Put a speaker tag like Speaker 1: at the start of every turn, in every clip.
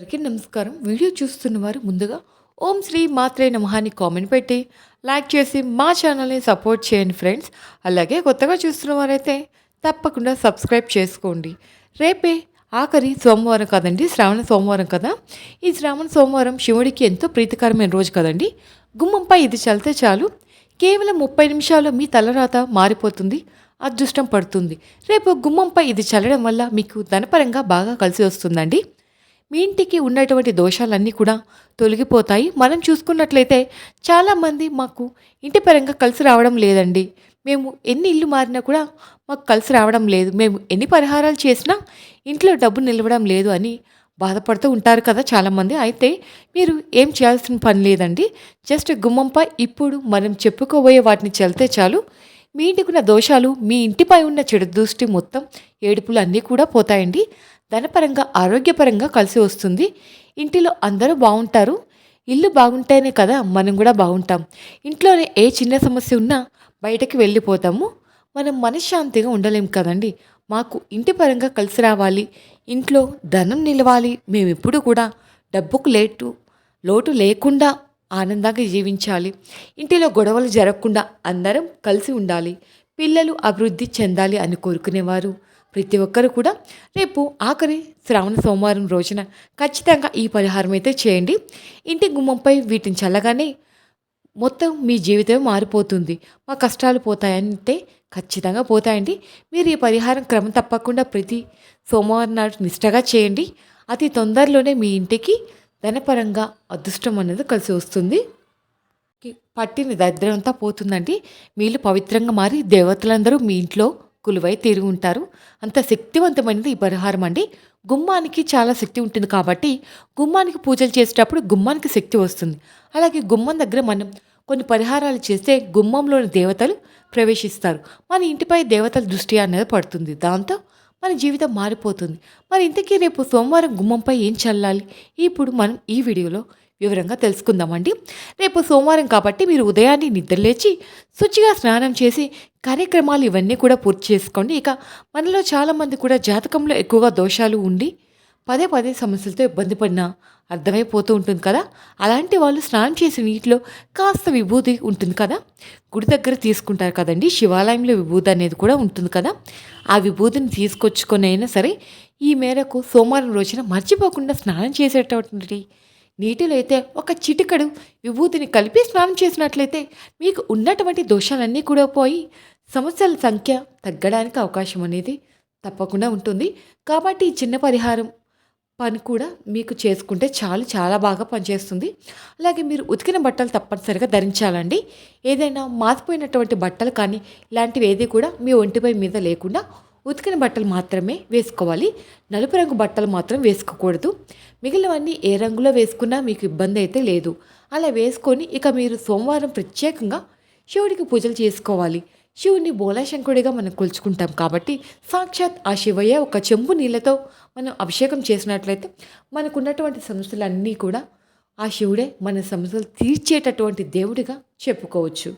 Speaker 1: అందరికీ నమస్కారం. వీడియో చూస్తున్న వారు ముందుగా ఓం శ్రీ మాత్రే నమహాని కామెంట్ పెట్టి లైక్ చేసి మా ఛానల్ని సపోర్ట్ చేయండి ఫ్రెండ్స్ అలాగే కొత్తగా చూస్తున్న వారైతే తప్పకుండా సబ్స్క్రైబ్ చేసుకోండి. రేపే ఆఖరి సోమవారం కదండి? శ్రావణ సోమవారం కదా? ఈ శ్రావణ సోమవారం శివుడికి ఎంతో ప్రీతికరమైన రోజు కదండి? గుమ్మంపై ఇది చల్లితే చాలు. కేవలం ముప్పై నిమిషాల్లో మీ తలరాత మారిపోతుంది. అదృష్టం పడుతుంది. రేపు గుమ్మంపై ఇది చల్లడం వల్ల మీకు ధనపరంగా బాగా కలిసి వస్తుందండి. మీ ఇంటికి ఉన్నటువంటి దోషాలన్నీ కూడా తొలగిపోతాయి. మనం చూసుకున్నట్లయితే చాలామంది మాకు ఇంటి పరంగా కలిసి రావడం లేదండి. మేము ఎన్ని ఇల్లు మారినా కూడా మాకు కలిసి రావడం లేదు. మేము ఎన్ని పరిహారాలు చేసినా ఇంట్లో డబ్బు నిలవడం లేదు అని బాధపడుతూ ఉంటారు కదా చాలామంది. అయితే మీరు ఏం చేయాల్సిన పని లేదండి. జస్ట్ గుమ్మంపై ఇప్పుడు మనం చెప్పుకోబోయే వాటిని చల్లితే చాలు. మీ ఇంటికి ఉన్న దోషాలు మీ ఇంటిపై ఉన్న చెడు దృష్టి మొత్తం ఏడుపులు అన్నీ కూడా పోతాయండి. ధనపరంగా ఆరోగ్యపరంగా కలిసి వస్తుంది. ఇంటిలో అందరూ బాగుంటారు. ఇల్లు బాగుంటేనే కదా మనం కూడా బాగుంటాం. ఇంట్లోనే ఏ చిన్న సమస్య ఉన్నా బయటకి వెళ్ళిపోతాము. మనం మనశ్శాంతిగా ఉండలేం కదండి. మాకు ఇంటి పరంగా కలిసి రావాలి. ఇంట్లో ధనం నిలవాలి. మేము ఎప్పుడు కూడా డబ్బుకు లేటు లోటు లేకుండా ఆనందంగా జీవించాలి. ఇంటిలో గొడవలు జరగకుండా అందరం కలిసి ఉండాలి. పిల్లలు అభివృద్ధి చెందాలి అని కోరుకునేవారు. ప్రతి ఒక్కరు కూడా రేపు ఆఖరి శ్రావణ సోమవారం రోజున ఖచ్చితంగా ఈ పరిహారం అయితే చేయండి. ఇంటి గుమ్మంపై వీటిని చల్లగానే మొత్తం మీ జీవితం మారిపోతుంది. మా కష్టాలు పోతాయంటే ఖచ్చితంగా పోతాయండి. మీరు ఈ పరిహారం క్రమం తప్పకుండా ప్రతి సోమవారం నాడు నిష్టగా చేయండి. అతి తొందరలోనే మీ ఇంటికి ధనపరంగా అదృష్టం అనేది కలిసి వస్తుంది. పట్టిన దరిద్రం అంతా పోతుందండి. మీరు పవిత్రంగా మారి దేవతలందరూ మీ ఇంట్లో కులువై తీరి ఉంటారు. అంత శక్తివంతమైనది ఈ పరిహారం అండి. గుమ్మానికి చాలా శక్తి ఉంటుంది కాబట్టి గుమ్మానికి పూజలు చేసేటప్పుడు గుమ్మానికి శక్తి వస్తుంది. అలాగే గుమ్మం దగ్గర మనం కొన్ని పరిహారాలు చేస్తే గుమ్మంలోని దేవతలు ప్రవేశిస్తారు. మన ఇంటిపై దేవతల దృష్టి అనేది పడుతుంది. దాంతో మన జీవితం మారిపోతుంది. మరి ఇంతకీ రేపు సోమవారం గుమ్మంపై ఏం చల్లాలి? ఇప్పుడు మనం ఈ వీడియోలో వివరంగా తెలుసుకుందామండి. రేపు సోమవారం కాబట్టి మీరు ఉదయాన్నే నిద్రలేచి శుచిగా స్నానం చేసి కార్యక్రమాలు ఇవన్నీ కూడా పూర్తి చేసుకోండి. ఇక మనలో చాలామంది కూడా జాతకంలో ఎక్కువగా దోషాలు ఉండి పదే పదే సమస్యలతో ఇబ్బంది పడినా అర్థమైపోతూ ఉంటుంది కదా? అలాంటి వాళ్ళు స్నానం చేసే నీటిలో కాస్త విభూతి ఉంటుంది కదా? గుడి దగ్గర తీసుకుంటారు కదండి. శివాలయంలో విభూతి అనేది కూడా ఉంటుంది కదా? ఆ విభూతిని తీసుకొచ్చుకొని అయినా సరే ఈ మేరకు సోమవారం రోజున మర్చిపోకుండా స్నానం చేసేటటువంటి నీటిలో అయితే ఒక చిటికడు విభూతిని కలిపి స్నానం చేసినట్లయితే మీకు ఉన్నటువంటి దోషాలన్నీ కూడా పోయి సమస్యల సంఖ్య తగ్గడానికి అవకాశం అనేది తప్పకుండా ఉంటుంది. కాబట్టి ఈ చిన్న పరిహారం పని కూడా మీకు చేసుకుంటే చాలు చాలా బాగా పనిచేస్తుంది. అలాగే మీరు ఉతికిన బట్టలు తప్పనిసరిగా ధరించాలండి. ఏదైనా మాసిపోయినటువంటి బట్టలు కానీ ఇలాంటివి ఏది కూడా మీ ఒంటిపై మీద లేకుండా ఉతికిన బట్టలు మాత్రమే వేసుకోవాలి. నలుపు రంగు బట్టలు మాత్రం వేసుకోకూడదు. మిగిలినవన్నీ ఏ రంగులో వేసుకున్నా మీకు ఇబ్బంది అయితే లేదు. అలా వేసుకొని ఇక మీరు సోమవారం ప్రత్యేకంగా శివుడికి పూజలు చేసుకోవాలి. శివుని బోలాశంకుడిగా మనం కొలుచుకుంటాం కాబట్టి సాక్షాత్ ఆ శివయ్య ఒక చెంబు నీళ్ళతో మనం అభిషేకం చేసినట్లయితే మనకున్నటువంటి సమస్యలన్నీ కూడా ఆ శివుడే మన సమస్యలు తీర్చేటటువంటి దేవుడిగా చెప్పుకోవచ్చు.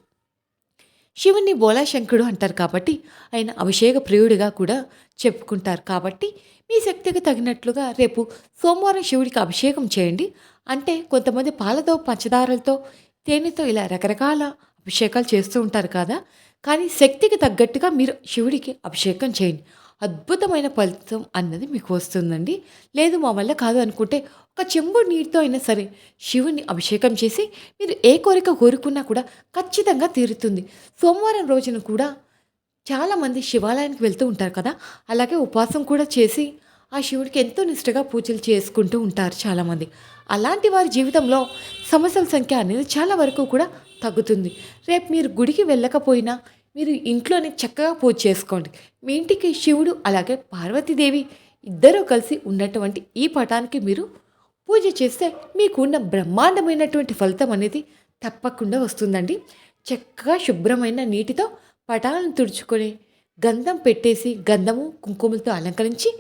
Speaker 1: శివుని బోలాశంకుడు అంటారు కాబట్టి ఆయన అభిషేక ప్రియుడిగా కూడా చెప్పుకుంటారు కాబట్టి మీ శక్తికి తగినట్లుగా రేపు సోమవారం శివుడికి అభిషేకం చేయండి. అంటే కొంతమంది పాలతో పంచదారలతో తేనెతో ఇలా రకరకాల అభిషేకాలు చేస్తూ ఉంటారు కదా. కానీ శక్తికి తగ్గట్టుగా మీరు శివుడికి అభిషేకం చేయండి. అద్భుతమైన ఫలితం అన్నది మీకు వస్తుందండి. లేదు మా వల్ల కాదు అనుకుంటే ఒక చెంబు నీటితో అయినా సరే శివుని అభిషేకం చేసి మీరు ఏ కోరిక కోరుకున్నా కూడా ఖచ్చితంగా తీరుతుంది. సోమవారం రోజున కూడా చాలామంది శివాలయానికి వెళ్తూ ఉంటారు కదా? అలాగే ఉపవాసం కూడా చేసి ఆ శివుడికి ఎంతో నిష్టగా పూజలు చేసుకుంటూ ఉంటారు చాలామంది. అలాంటి వారి జీవితంలో సమస్యల సంఖ్య అనేది చాలా వరకు కూడా తగ్గుతుంది. రేపు మీరు గుడికి వెళ్ళకపోయినా మీరు ఇంట్లోనే చక్కగా పూజ చేసుకోండి. మీ ఇంటికి శివుడు అలాగే పార్వతీదేవి ఇద్దరూ కలిసి ఉన్నటువంటి ఈ పటానికి మీరు పూజ చేస్తే మీకున్న బ్రహ్మాండమైనటువంటి ఫలితం అనేది తప్పకుండా వస్తుందండి. చక్కగా శుభ్రమైన నీటితో పటాలను తుడుచుకొని గంధం పెట్టేసి గంధము కుంకుమలతో అలంకరించి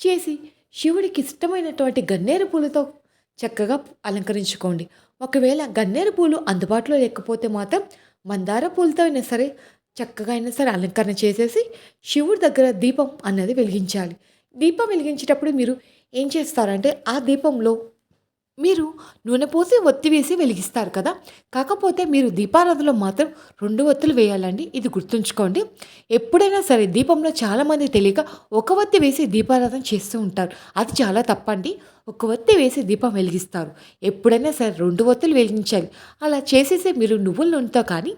Speaker 1: చేసి శివుడికి ఇష్టమైనటువంటి గన్నేరు పూలతో చక్కగా అలంకరించుకోండి. ఒకవేళ గన్నేరు పూలు అందుబాటులో లేకపోతే మాత్రం మందార పూలతో అయినా సరే చక్కగా అయినా సరే అలంకరణ చేసేసి శివుడి దగ్గర దీపం అన్నది వెలిగించాలి. దీపం వెలిగించేటప్పుడు మీరు ఏం చేస్తారంటే ఆ దీపంలో మీరు నూనె పోసి ఒత్తి వేసి వెలిగిస్తారు కదా? కాకపోతే మీరు దీపారాధనలో మాత్రం రెండు ఒత్తులు వేయాలండి. ఇది గుర్తుంచుకోండి. ఎప్పుడైనా సరే దీపంలో చాలామంది తెలియక ఒక ఒత్తి వేసి దీపారాధన చేస్తూ ఉంటారు. అది చాలా తప్పండి. ఒక ఒత్తి వేసి దీపం వెలిగిస్తారు. ఎప్పుడైనా సరే రెండు ఒత్తులు వెలిగించాలి. అలా చేసేసి మీరు నువ్వుల నూనెతో కానీ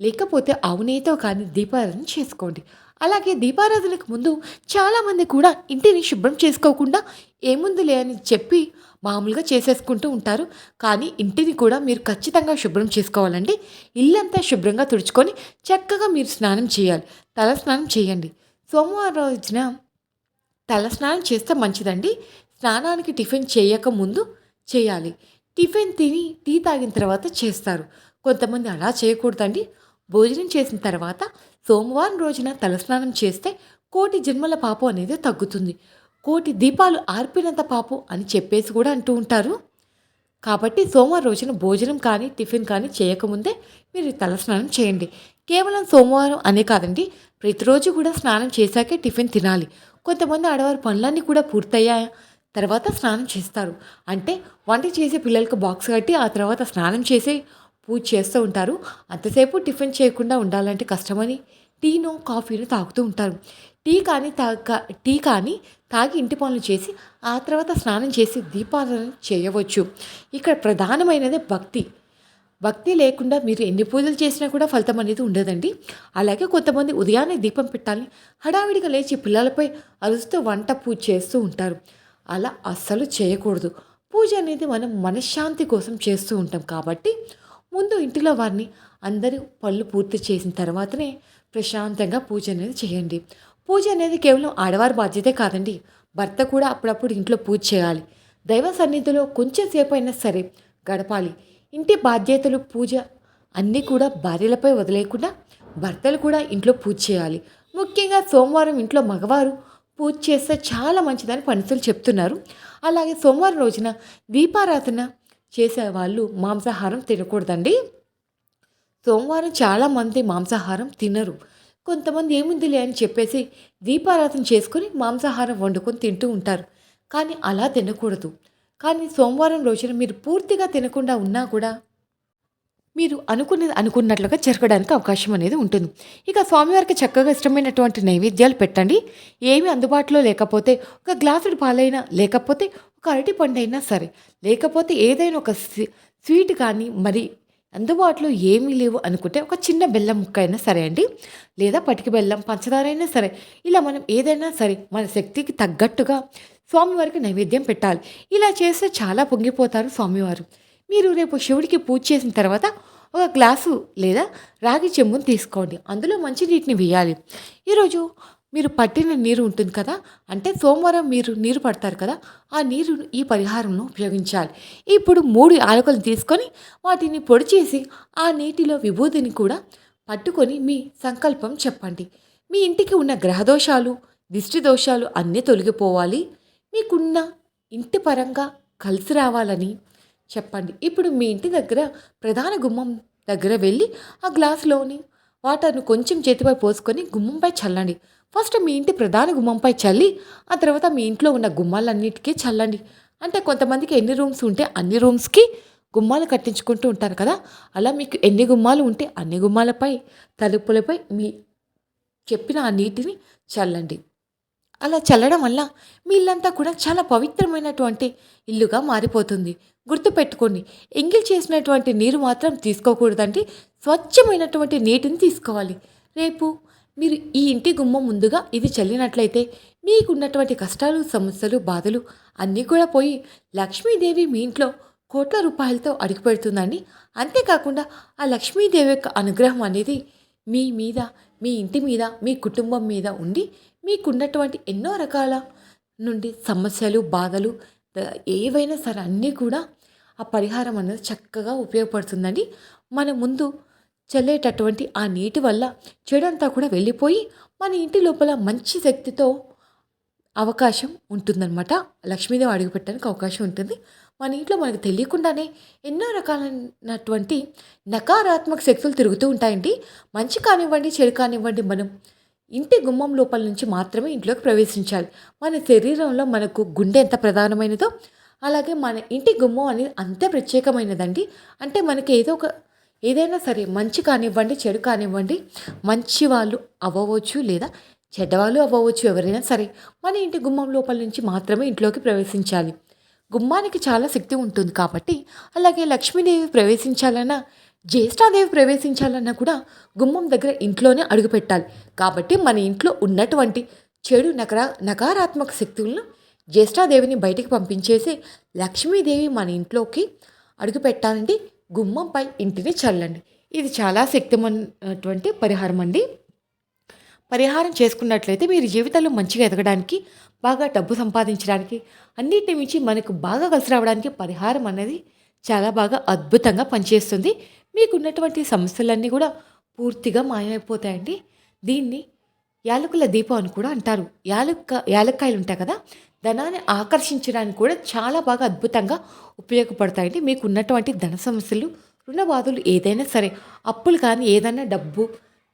Speaker 1: లేకపోతే అవునేతో కానీ దీపారాధన చేసుకోండి. అలాగే దీపారాధనకు ముందు చాలామంది కూడా ఇంటిని శుభ్రం చేసుకోకుండా ఏముందిలే అని చెప్పి మామూలుగా చేసేసుకుంటూ ఉంటారు. కానీ ఇంటిని కూడా మీరు ఖచ్చితంగా శుభ్రం చేసుకోవాలండి. ఇల్లంతా శుభ్రంగా తుడుచుకొని చక్కగా మీరు స్నానం చేయాలి. తల స్నానం చేయండి. సోమవారం రోజున తల స్నానం చేస్తే మంచిదండి. స్నానానికి టిఫిన్ చేయక ముందు చేయాలి. టిఫిన్ తిని టీ తాగిన తర్వాత చేస్తారు. కొంతమంది అలా చేయకూడదండి. భోజనం చేసిన తర్వాత సోమవారం రోజున తలస్నానం చేస్తే కోటి జన్మల పాపం అనేది తగ్గుతుంది. కోటి దీపాలు ఆర్పినంత పాపు అని చెప్పేసి కూడా అంటూ ఉంటారు. కాబట్టి సోమవారం రోజున భోజనం కానీ టిఫిన్ కానీ చేయకముందే మీరు తలస్నానం చేయండి. కేవలం సోమవారం అనే కాదండి ప్రతిరోజు కూడా స్నానం చేశాకే టిఫిన్ తినాలి. కొంతమంది ఆడవారు పనులన్నీ కూడా పూర్తయ్యాయా తర్వాత స్నానం చేస్తారు. అంటే వంట చేసే పిల్లలకు బాక్స్ కట్టి ఆ తర్వాత స్నానం చేసి పూజ చేస్తూ ఉంటారు. అంతసేపు టిఫిన్ చేయకుండా ఉండాలంటే కష్టమని టీనో కాఫీను తాగుతూ ఉంటారు. టీ కానీ తాగ టీ కానీ తాగి ఇంటి పనులు చేసి ఆ తర్వాత స్నానం చేసి దీపారాధన చేయవచ్చు. ఇక్కడ ప్రధానమైనది భక్తి. భక్తి లేకుండా మీరు ఎన్ని పూజలు చేసినా కూడా ఫలితం అనేది ఉండదండి. అలాగే కొంతమంది ఉదయాన్నే దీపం పెట్టాలని హడావిడిగా లేచి పిల్లలపై అరుస్తూ వంట పూజ చేస్తూ ఉంటారు. అలా అస్సలు చేయకూడదు. పూజ అనేది మనం మనశ్శాంతి కోసం చేస్తూ ఉంటాం కాబట్టి ముందు ఇంటిలో వారిని అందరూ పళ్ళు పూర్తి చేసిన తర్వాతనే ప్రశాంతంగా పూజ అనేది చేయండి. పూజ అనేది కేవలం ఆడవారి బాధ్యతే కాదండి. భర్త కూడా అప్పుడప్పుడు ఇంట్లో పూజ చేయాలి. దైవ సన్నిధిలో కొంచెం సేపు అయినా సరే గడపాలి. ఇంటి బాధ్యతలు పూజ అన్నీ కూడా భార్యలపై వదిలేయకుండా భర్తలు కూడా ఇంట్లో పూజ చేయాలి. ముఖ్యంగా సోమవారం ఇంట్లో మగవారు పూజ చేస్తే చాలా మంచిదని పండితులు చెప్తున్నారు. అలాగే సోమవారం రోజున దీపారాధన చేసే వాళ్ళు మాంసాహారం తినకూడదండి. సోమవారం చాలామంది మాంసాహారం తినరు. కొంతమంది ఏముందిలే అని చెప్పేసి దీపారాధన చేసుకుని మాంసాహారం వండుకొని తింటూ ఉంటారు. కానీ అలా తినకూడదు. కానీ సోమవారం రోజున మీరు పూర్తిగా తినకుండా ఉన్నా కూడా మీరు అనుకున్నది అనుకున్నట్లుగా జరగడానికి అవకాశం అనేది ఉంటుంది. ఇక స్వామివారికి చక్కగా ఇష్టమైనటువంటి నైవేద్యాలు పెట్టండి. ఏమి అందుబాటులో లేకపోతే ఒక గ్లాసుడు పాలైనా లేకపోతే ఒక అరటి పండు అయినా సరే లేకపోతే ఏదైనా ఒక స్వీట్ కానీ మరి అందుబాటులో ఏమీ లేవు అనుకుంటే ఒక చిన్న బెల్లం ముక్క అయినా సరే అండి. లేదా పటికి బెల్లం పంచదార అయినా సరే. ఇలా మనం ఏదైనా సరే మన శక్తికి తగ్గట్టుగా స్వామివారికి నైవేద్యం పెట్టాలి. ఇలా చేస్తే చాలా పొంగిపోతారు స్వామివారు. మీరు రేపు శివుడికి పూజ చేసిన తర్వాత ఒక గ్లాసు లేదా రాగి చెంబును తీసుకోండి. అందులో మంచి నీటిని వేయాలి. ఈరోజు మీరు పట్టిన నీరు ఉంటుంది కదా? అంటే సోమవారం మీరు నీరు పడతారు కదా? ఆ నీరు ఈ పరిహారంలో ఉపయోగించాలి. ఇప్పుడు మూడు యాలకులు తీసుకొని వాటిని పొడి చేసి ఆ నీటిలో విభూతిని కూడా పట్టుకొని మీ సంకల్పం చెప్పండి. మీ ఇంటికి ఉన్న గ్రహదోషాలు దిష్టి దోషాలు అన్నీ తొలగిపోవాలి. మీకున్న ఇంటి పరంగా కలిసి రావాలని చెప్పండి. ఇప్పుడు మీ ఇంటి దగ్గర ప్రధాన గుమ్మం దగ్గర వెళ్ళి ఆ గ్లాసులోని వాటర్ను కొంచెం చేతిపై పోసుకొని గుమ్మంపై చల్లండి. ఫస్ట్ మీ ఇంటి ప్రధాన గుమ్మంపై చల్లి ఆ తర్వాత మీ ఇంట్లో ఉన్న గుమ్మాలన్నిటికీ చల్లండి. అంటే కొంతమందికి ఎన్ని రూమ్స్ ఉంటే అన్ని రూమ్స్కి గుమ్మాలు కట్టించుకుంటూ ఉంటారు కదా? అలా మీకు ఎన్ని గుమ్మాలు ఉంటే అన్ని గుమ్మాలపై తలుపులపై మీ చెప్పిన ఆ నీటిని చల్లండి. అలా చల్లడం వల్ల మీ ఇల్లంతా కూడా చాలా పవిత్రమైనటువంటి ఇల్లుగా మారిపోతుంది. గుర్తుపెట్టుకోండి ఎంగిల్ చేసినటువంటి నీరు మాత్రం తీసుకోకూడదండి. స్వచ్ఛమైనటువంటి నీటిని తీసుకోవాలి. రేపు మీరు ఈ ఇంటి గుమ్మం ముందుగా ఇది చల్లినట్లయితే మీకున్నటువంటి కష్టాలు సమస్యలు బాధలు అన్నీ కూడా పోయి లక్ష్మీదేవి మీ ఇంట్లో కోట్ల రూపాయలతో అడుగుపెడుతుందండి అంతేకాకుండా ఆ లక్ష్మీదేవి యొక్క అనుగ్రహం అనేది మీ మీద మీ ఇంటి మీద మీ కుటుంబం మీద ఉండి మీకున్నటువంటి ఎన్నో రకాల నుండి సమస్యలు బాధలు ఏవైనా సరే అన్నీ కూడా ఆ పరిహారం అనేది చక్కగా ఉపయోగపడుతుందండి. మన ముందు చల్లేటటువంటి ఆ నీటి వల్ల చెడంతా కూడా వెళ్ళిపోయి మన ఇంటి లోపల మంచి శక్తితో అవకాశం ఉంటుందన్నమాట. లక్ష్మీదేవి అడుగుపెట్టడానికి అవకాశం ఉంటుంది. మన ఇంట్లో మనకు తెలియకుండానే ఎన్నో రకాలైనటువంటి నకారాత్మక శక్తులు తిరుగుతూ ఉంటాయండి. మంచి కానివ్వండి చెడు కానివ్వండి మనం ఇంటి గుమ్మం లోపల నుంచి మాత్రమే ఇంట్లోకి ప్రవేశించాలి. మన శరీరంలో మనకు గుండె ఎంత ప్రధానమైనదో అలాగే మన ఇంటి గుమ్మం అనేది అంతే ప్రత్యేకమైనదండి. అంటే మనకి ఏదో ఒక ఏదైనా సరే మంచి కానివ్వండి చెడు కానివ్వండి మంచి వాళ్ళు అవ్వవచ్చు లేదా చెడ్డవాళ్ళు అవ్వవచ్చు ఎవరైనా సరే మన ఇంటి గుమ్మం లోపల నుంచి మాత్రమే ఇంట్లోకి ప్రవేశించాలి. గుమ్మానికి చాలా శక్తి ఉంటుంది కాబట్టి అలాగే లక్ష్మీదేవి ప్రవేశించాలన్నా జ్యేష్ఠాదేవి ప్రవేశించాలన్నా కూడా గుమ్మం దగ్గర ఇంట్లోనే అడుగుపెట్టాలి కాబట్టి మన ఇంట్లో ఉన్నటువంటి చెడు నకరా నకారాత్మక శక్తులను జ్యేష్ఠాదేవిని బయటికి పంపించేసి లక్ష్మీదేవి మన ఇంట్లోకి అడుగుపెట్టాలండి గుమ్మంపై ఇంటిని చల్లండి. ఇది చాలా శక్తిమైనటువంటి పరిహారం అండి. పరిహారం చేసుకున్నట్లయితే మీరు జీవితంలో మంచిగా ఎదగడానికి బాగా డబ్బు సంపాదించడానికి అన్నిటి మించి మనకు బాగా కలిసి రావడానికి పరిహారం అనేది చాలా బాగా అద్భుతంగా పనిచేస్తుంది. మీకున్నటువంటి సమస్యలన్నీ కూడా పూర్తిగా మాయమైపోతాయండి. దీన్ని యాలకుల దీపం అని కూడా అంటారు. యాలక్క యాలక్కాయలు ఉంటాయి కదా ధనాన్ని ఆకర్షించడానికి కూడా చాలా బాగా అద్భుతంగా ఉపయోగపడతాయండి. మీకు ఉన్నటువంటి ధన సమస్యలు రుణ బాధలు ఏదైనా సరే అప్పులు కానీ ఏదైనా డబ్బు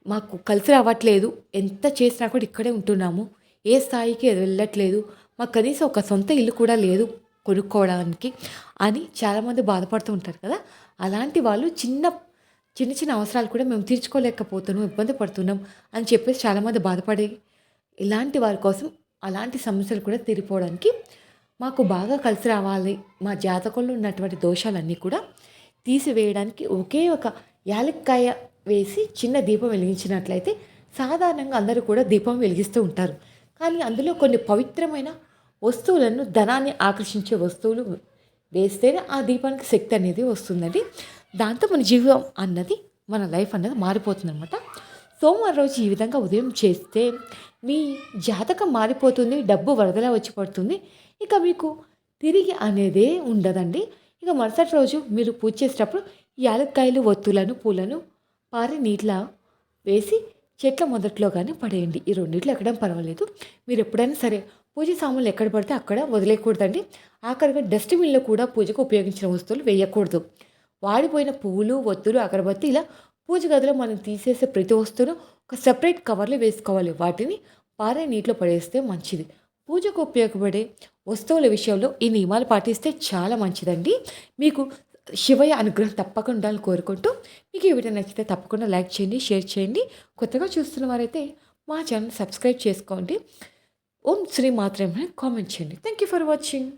Speaker 1: మాకు కలిసి రావట్లేదు. ఎంత చేసినా కూడా ఇక్కడే ఉంటున్నాము. ఏ స్థాయికి వెళ్ళట్లేదు. మాకు కనీసం ఒక సొంత ఇల్లు కూడా లేదు కొనుక్కోవడానికి అని చాలామంది బాధపడుతూ ఉంటారు కదా. అలాంటి వాళ్ళు చిన్న చిన్న చిన్న అవసరాలు కూడా మేము తీర్చుకోలేకపోతున్నాం ఇబ్బంది పడుతున్నాం అని చెప్పేసి చాలామంది బాధపడి ఇలాంటి వారి కోసం అలాంటి సమస్యలు కూడా తీరిపోవడానికి మాకు బాగా కలిసి రావాలి. మా జాతకంలో ఉన్నటువంటి దోషాలన్నీ కూడా తీసివేయడానికి ఒకే ఒక యాలక్కాయ వేసి చిన్న దీపం వెలిగించినట్లయితే సాధారణంగా అందరూ కూడా దీపం వెలిగిస్తూ ఉంటారు. కానీ అందులో కొన్ని పవిత్రమైన వస్తువులను ధనాన్ని ఆకర్షించే వస్తువులు వేస్తేనే ఆ దీపానికి శక్తి అనేది వస్తుందండి. దాంతో మన జీవం అన్నది మన లైఫ్ అన్నది మారిపోతుంది అనమాట సోమవారం రోజు ఈ విధంగా ఉదయం చేస్తే మీ జాతకం మారిపోతుంది డబ్బు వరదలా వచ్చి పడుతుంది. ఇక మీకు తిరిగి అనేదే ఉండదండి. ఇక మరుసటి రోజు మీరు పూజ చేసేటప్పుడు యాలక్కాయలు ఒత్తులను పూలను పారి నీటిలో వేసి చెట్ల మొదట్లో కానీ పడేయండి. ఈ రెండింటిలో ఎక్కడం పర్వాలేదు. మీరు ఎప్పుడైనా సరే పూజ సామాన్లు ఎక్కడ పడితే అక్కడ వదిలేయకూడదండి. ఆఖరిగా డస్ట్బిన్లో కూడా పూజకు ఉపయోగించిన వస్తువులు వేయకూడదు. వాడిపోయిన పువ్వులు ఒత్తులు అగరబత్తి ఇలా పూజ గదిలో మనం తీసేసే ప్రతి వస్తువును ఒక సెపరేట్ కవర్లో వేసుకోవాలి. వాటిని పారే నీటిలో పడేస్తే మంచిది. పూజకు ఉపయోగపడే వస్తువుల విషయంలో ఈ నియమాలు పాటిస్తే చాలా మంచిదండి. మీకు శివయ్య అనుగ్రహం తప్పకుండా ఉండాలని కోరుకుంటూ మీకు ఈ వీడియో నచ్చితే తప్పకుండా లైక్ చేయండి షేర్ చేయండి. కొత్తగా చూస్తున్న వారైతే మా ఛానల్ సబ్స్క్రైబ్ చేసుకోండి. ఓం శ్రీ మాత్రమే కామెంట్ చేయండి. Thank you for watching